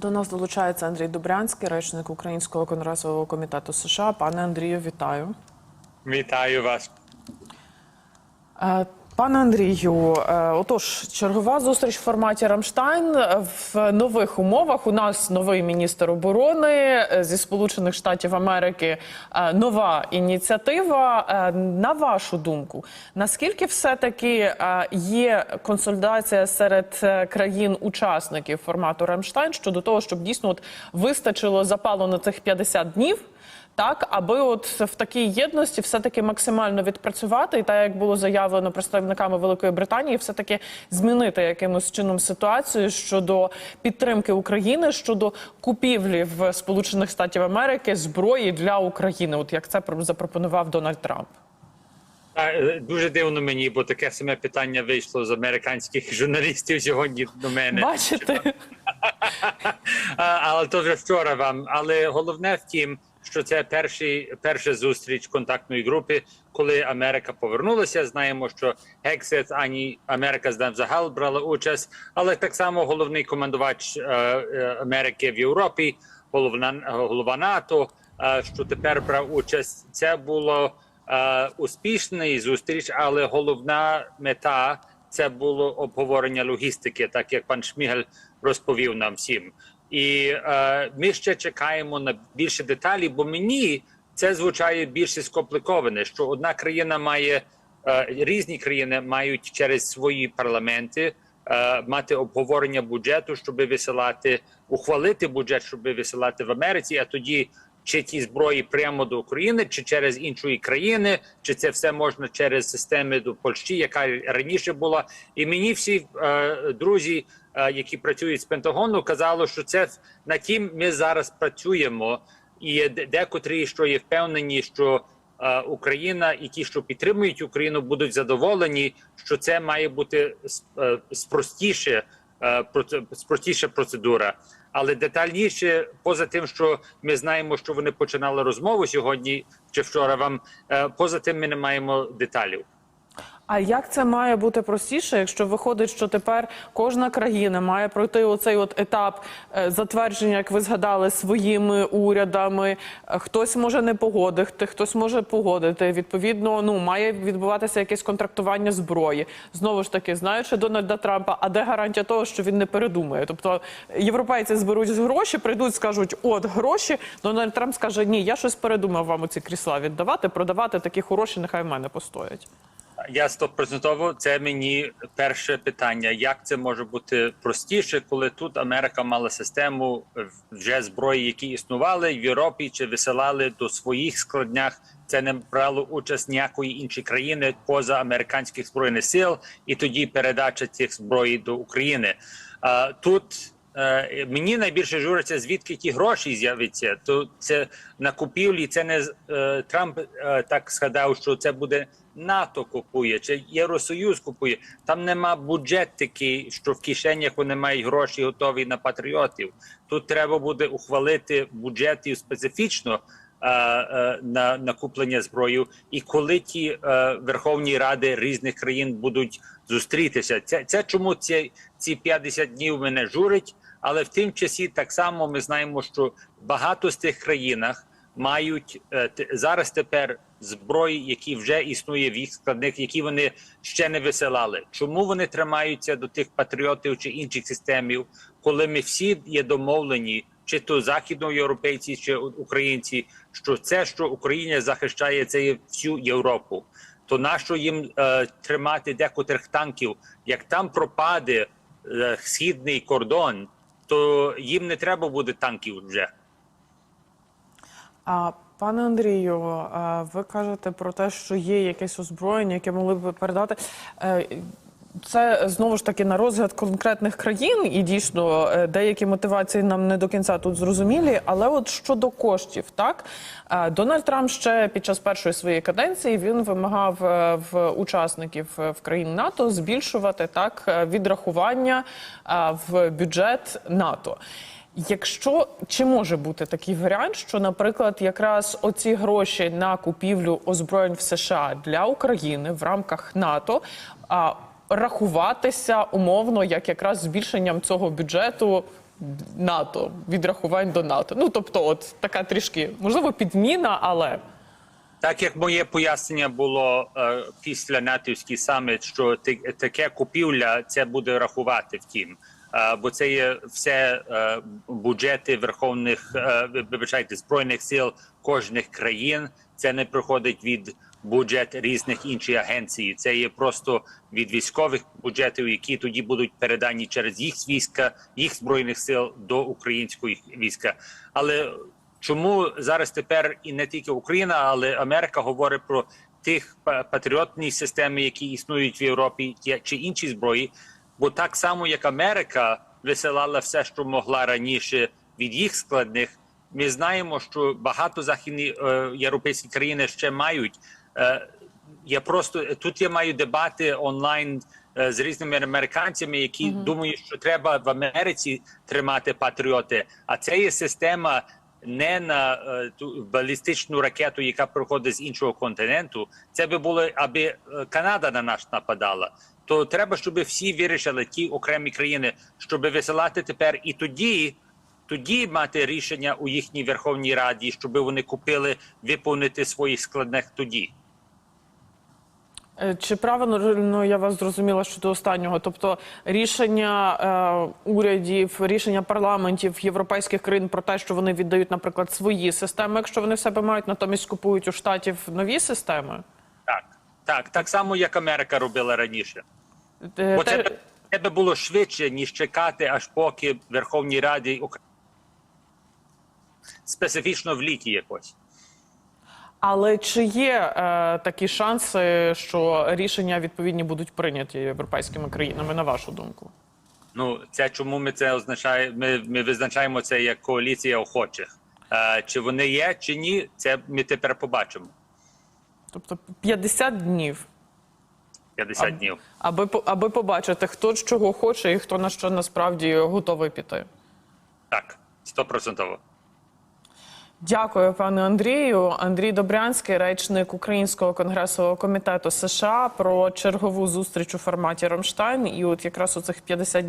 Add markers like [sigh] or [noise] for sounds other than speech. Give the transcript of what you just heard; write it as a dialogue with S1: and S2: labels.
S1: До нас долучається Андрій Добрянський, речник Українського конгресового комітету США. Пане Андрію, вітаю.
S2: Вітаю вас.
S1: Пане Андрію, е, отож, чергова зустріч в форматі Рамштайн в нових умовах. У нас новий міністр оборони е, зі Сполучених Штатів Америки. е, Нова ініціатива. На вашу думку, наскільки все-таки е, є консолідація серед країн-учасників формату Рамштайн щодо того, щоб дійсно от вистачило запалу на цих 50 днів? Так, аби от в такій єдності все-таки максимально відпрацювати, і так як було заявлено представниками Великої Британії, все-таки змінити якимось чином ситуацію щодо підтримки України щодо купівлі в Сполучених Штатів Америки зброї для України, от як це запропонував Дональд Трамп.
S2: Е, Дуже дивно мені, бо таке саме питання вийшло з американських [laughs] журналістів сьогодні до мене.
S1: Бачите, [laughs]
S2: Але то вже вчора вам. Але головне в тім, що це перший, перша зустріч контактної групи, коли Америка повернулася. Знаємо, що Гексет ані Америка з загал брала участь, але так само головний командувач е, е, Америки в Європі, головна голова НАТО, е, що тепер брав участь. Це було е, успішний зустріч, але головна мета це було обговорення логістики, так як пан Шмігель розповів нам всім. І е, ми ще чекаємо на більше деталі, бо мені це звучає більше скомпліковане, що одна країна має е, різні країни мають через свої парламенти е, мати обговорення бюджету, щоб висилати, ухвалити бюджет, щоб висилати в Америці, а тоді. Чи ті зброї прямо до України, чи через іншої країни, чи це все можна через системи до Польщі, яка раніше була, і мені всі е, друзі, е, які працюють з Пентагону, казали, що це на тім ми зараз працюємо, і де- декотрі, що є впевнені, що е, Україна і ті, що підтримують Україну, будуть задоволені, що це має бути е, спростіше, е, спростіша процедура. Але детальніше, поза тим, що ми знаємо, що вони починали розмову сьогодні чи вчора. Вам е, поза тим, ми не маємо деталів.
S1: А як це має бути простіше, якщо виходить, що тепер кожна країна має пройти оцей от етап е, затвердження, як ви згадали, своїми урядами? Е, Хтось може не погодити, хтось може погодити. Відповідно, ну має відбуватися якесь контрактування зброї. Знову ж таки, знаючи Дональда Трампа, а де гарантія того, що він не передумає? Тобто європейці зберуть гроші, прийдуть, скажуть, от гроші. Дональд Трамп скаже: Ні, я щось передумав вам оці крісла віддавати, продавати такі хороші, нехай в мене постоять.
S2: Я стопроцентово це мені перше питання. Як це може бути простіше, коли тут Америка мала систему е, вже зброї, які існували в Європі, чи висилали до своїх складнях? Це не брало участь ніякої іншої країни поза американських збройних сил, і тоді передача цих зброї до України. Тут е, мені найбільше журиться, звідки ті гроші з'являться. То це на купівлі. Це не е, Трамп е, так сказав, що це буде НАТО купує чи Євросоюз купує. Там нема бюджет такий, що в кишенях вони мають гроші готові на патріотів. Тут треба буде ухвалити бюджетів специфічно. Е, е, На накуплення зброю, і коли ті е, Верховні Ради різних країн будуть зустрітися, це це чому ці, ці 50 днів мене журить. Але в тим часі так само ми знаємо, що багато з тих країнах мають зараз тепер зброї, які вже існує в їх складних, які вони ще не висилали. Чому вони тримаються до тих патріотів чи інших системів, коли ми всі є домовлені, чи то західноєвропейці, чи українці, що це, що Україна захищає, це є всю Європу. То нащо їм е, тримати декотрих танків? Як там пропаде е, східний кордон, то їм не треба буде танків вже.
S1: А пане Андрію, ви кажете про те, що є якесь озброєння, яке могли б передати. Це знову ж таки на розгляд конкретних країн, і дійсно е, деякі мотивації нам не до кінця тут зрозумілі. Але от щодо коштів, так е, Дональд Трамп ще під час першої своєї каденції він вимагав е, в учасників в країн НАТО збільшувати так відрахування в бюджет НАТО. Якщо чи може бути такий варіант, що, наприклад, якраз оці гроші на купівлю озброєнь в США для України в рамках НАТО а, рахуватися умовно як якраз збільшенням цього бюджету НАТО, відрахувань до НАТО. Ну тобто, от така трішки, можливо, підміна, але
S2: Так як моє пояснення було е, після натівський саміт, що таке купівля це буде рахувати втім. Е, бо це є все е, бюджети верховних е, вибачайте збройних сил кожних країн. Це не приходить від бюджет різних інших агенцій. Це є просто від військових бюджетів, які тоді будуть передані через їх війська, їх збройних сил до українського війська. Але Чому зараз тепер і не тільки Україна, але Америка говорить про тих па- патріотні системи, які існують в Європі, чи інші зброї? Бо так само як Америка висилала все, що могла раніше від їх складних, ми знаємо, що багато західні е, європейські країни ще мають. Е, я просто тут я маю дебати онлайн е, з різними американцями, які думають, що треба в Америці тримати патріоти. А це є система не на е, ту балістичну ракету, яка приходить з іншого континенту. Це би було, аби Канада на нас нападала. То треба, щоб всі вирішили ті окремі країни, щоб висилати тепер і тоді. Тоді мати рішення у їхній Верховній Раді, щоб вони купили виповнити своїх складних тоді.
S1: Е, Чи правильно я вас зрозуміла щодо останнього? Тобто рішення е, урядів, рішення парламентів європейських країн про те, що вони віддають, наприклад, свої системи, якщо вони в себе мають, натомість купують у штатів нові системи?
S2: Так, так, так само, як Америка робила раніше.
S1: Е,
S2: Бо
S1: те-
S2: це, це би було швидше, ніж чекати, аж поки в Верховній Раді Ук- специфічно в літі якось.
S1: Але чи є е, такі шанси, що рішення відповідні будуть прийняті європейськими країнами, на вашу думку?
S2: Ну, це чому ми це означає? Ми, ми визначаємо це як коаліція охочих. Е, чи вони є, чи ні, це ми тепер побачимо.
S1: Тобто 50 днів,
S2: 50 днів.
S1: аби аби побачити, хто чого хоче і хто на що насправді готовий піти.
S2: Так, стопроцентово.
S1: Дякую, пане Андрію. Андрій Добрянський, речник Українського конгресового комітету США, про чергову зустріч у форматі Рамштайн. І от якраз у цих 50 днів.